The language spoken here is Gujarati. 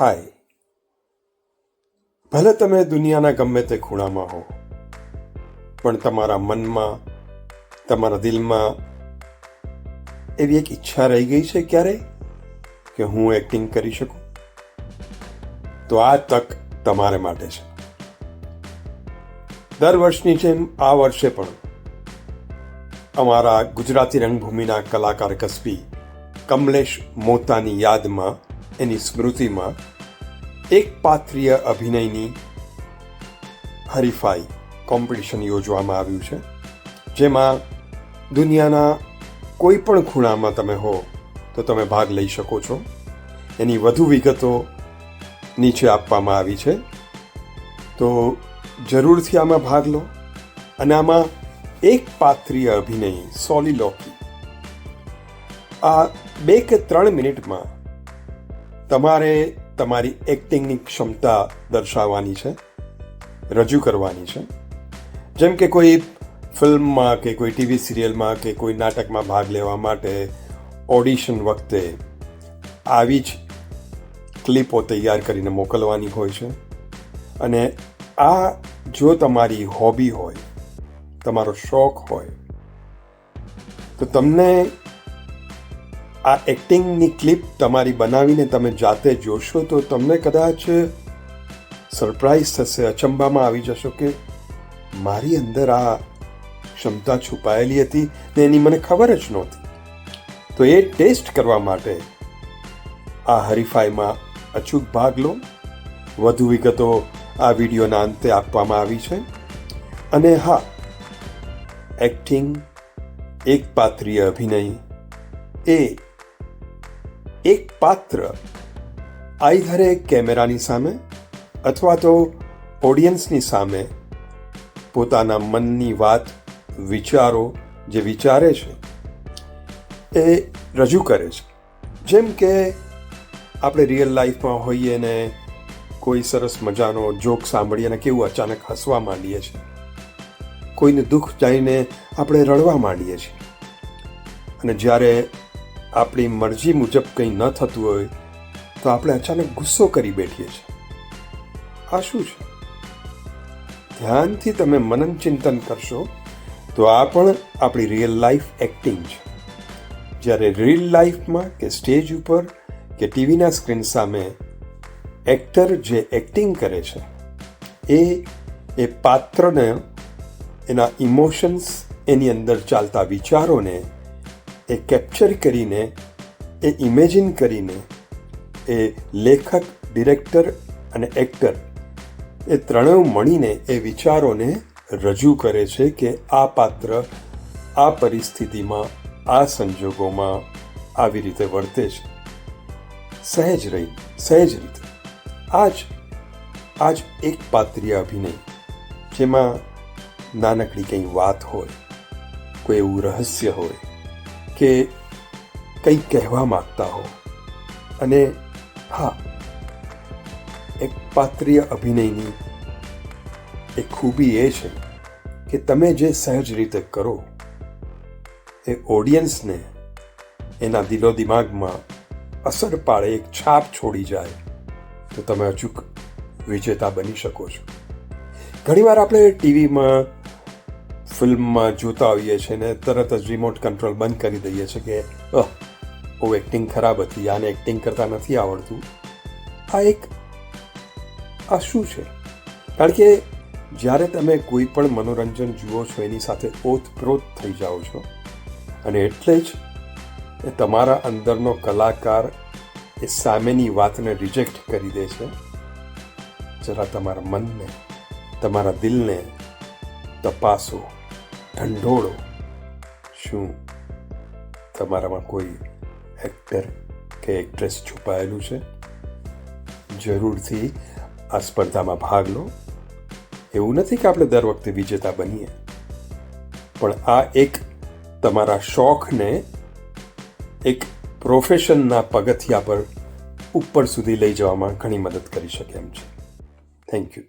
હાય. ભલે તમે દુનિયાના ગમે તે ખૂણામાં હો, પણ તમારા મનમાં, તમારા દિલમાં એવી એક ઈચ્છા રહી ગઈ છે ક્યારે કે હું એક્ટિંગ કરી શકું? તો આ તક તમારે માટે છે. દર વર્ષની જેમ આ વર્ષે પણ અમારા ગુજરાતી રંગભૂમિના કલાકાર કસબી કમલેશ મોતાની યાદમાં એની સ્મૃતિમાં એક પાત્રીય અભિનયની હરીફાઈ કોમ્પિટિશન યોજવામાં આવ્યું છે, જેમાં દુનિયાના કોઈ પણ ખૂણામાં તમે હો, તો તમે ભાગ લઈ શકો છો. એની વધુ વિગતો નીચે આપવામાં આવી છે. તો જરૂરથી આમાં ભાગ લો. અને આમાં એક પાત્રીય અભિનય, સોલિલોકી. આ બે કે ત્રણ મિનિટમાં તમારે તમારી એક્ટિંગની ક્ષમતા દર્શાવવાની છે, રજૂ કરવાની છે. જેમ કે કોઈ ફિલ્મમાં કે કોઈ ટીવી સિરિયલમાં કે કોઈ નાટકમાં ભાગ લેવા માટે ઓડિશન વખતે આવી જ ક્લિપો તૈયાર કરીને મોકલવાની હોય છે. અને આ જો તમારી હોબી હોય, તમારો શોખ હોય, તો તમને આ એક્ટિંગની ક્લિપ તમારી બનાવીને તમે જાતે જોશો તો તમને કદાચ સરપ્રાઈઝ થશે, અચંબામાં આવી જશો કે મારી અંદર આ ક્ષમતા છુપાયેલી હતી ને એની મને ખબર જ નહોતી. તો એ ટેસ્ટ કરવા માટે આ હરીફાઈમાં અચૂક ભાગ લો. વધુ વિગતો આ વિડીયોના અંતે આપવામાં આવી છે. અને હા, એક્ટિંગ એક પાત્રીય અભિનય એ એક પાત્ર આઈધરે કેમેરાની સામે અથવા તો ઓડિયન્સની સામે પોતાના મનની વાત, વિચારો જે વિચારે છે, એ રજૂ કરે છે. જેમ કે આપણે રિયલ લાઈફમાં હોઈએ ને કોઈ સરસ મજાનો જોક સાંભળીએ અને કેવું અચાનક હસવા માંડીએ છીએ. કોઈને દુઃખ જાણીને આપણે રડવા માંડીએ છીએ. અને જ્યારે આપણી મરજી મુજબ કંઈ ન થતું હોય, તો આપણે અચાનક ગુસ્સો કરી બેઠીએ છીએ. આ શું છે? ધ્યાનથી તમે મનન ચિંતન કરશો, તો આ પણ આપણી રિયલ લાઈફ એક્ટિંગ છે. જ્યારે રિયલ લાઈફમાં કે સ્ટેજ ઉપર કે ટીવીના સ્ક્રીન સામે એક્ટર જે એક્ટિંગ કરે છે, એ એ પાત્રને, એના ઇમોશન્સ એની અંદર ચાલતા વિચારોને એ કેપ્ચર કરીને, એ ઇમેજિન કરીને, એ લેખક ડિરેક્ટર અને એક્ટર એ ત્રણેય મળીને એ વિચારોને રજૂ કરે છે કે આ પાત્ર આ પરિસ્થિતિમાં, આ સંજોગોમાં આવી રીતે વર્તે છે. સહેજ રહી, સહેજ રીતે. આજ આજ એક પાત્રીય અભિનય, જેમાં નાનકડી કંઈ વાત હોય, કોઈ એવું રહસ્ય હોય કે કંઈ કહેવા માગતા હો. અને હા, એક પાત્રીય અભિનયની એક ખૂબી એ છે કે તમે જે સહજ રીતે કરો, એ ઓડિયન્સને એના દિલો દિમાગમાં અસર પાડે, એક છાપ છોડી જાય, તો તમે અચૂક વિજેતા બની શકો છો. ઘણીવાર આપણે ટીવીમાં ફિલ્મમાં જોતા હોઈએ છીએ ને તરત જ રિમોટ કંટ્રોલ બંધ કરી દઈએ છીએ કે, અહ, બહુ એક્ટિંગ ખરાબ હતી. આને એક્ટિંગ કરતા નથી આવડતું. આ એક, આ શું છે? કારણ કે જ્યારે તમે કોઈ પણ મનોરંજન જુઓ છો, એની સાથે ઓતપ્રોત થઈ જાઓ છો, અને એટલે જ એ તમારા અંદરનો કલાકાર એ સામેની વાતને રિજેક્ટ કરી દે છે. જરા તમારા મનને, તમારા દિલને તપાસો. ઢંઢોળો. શું તમારામાં કોઈ એક્ટર કે એક્ટ્રેસ છુપાયેલું છે? જરૂરથી આ સ્પર્ધામાં ભાગ લો. એવું નથી કે આપણે દર વખતે વિજેતા બનીએ. પણ આ એક તમારા શોખને એક પ્રોફેશનના પગથિયા પર ઉપર સુધી લઈ જવામાં ઘણી મદદ કરી શકે એમ છે. Thank you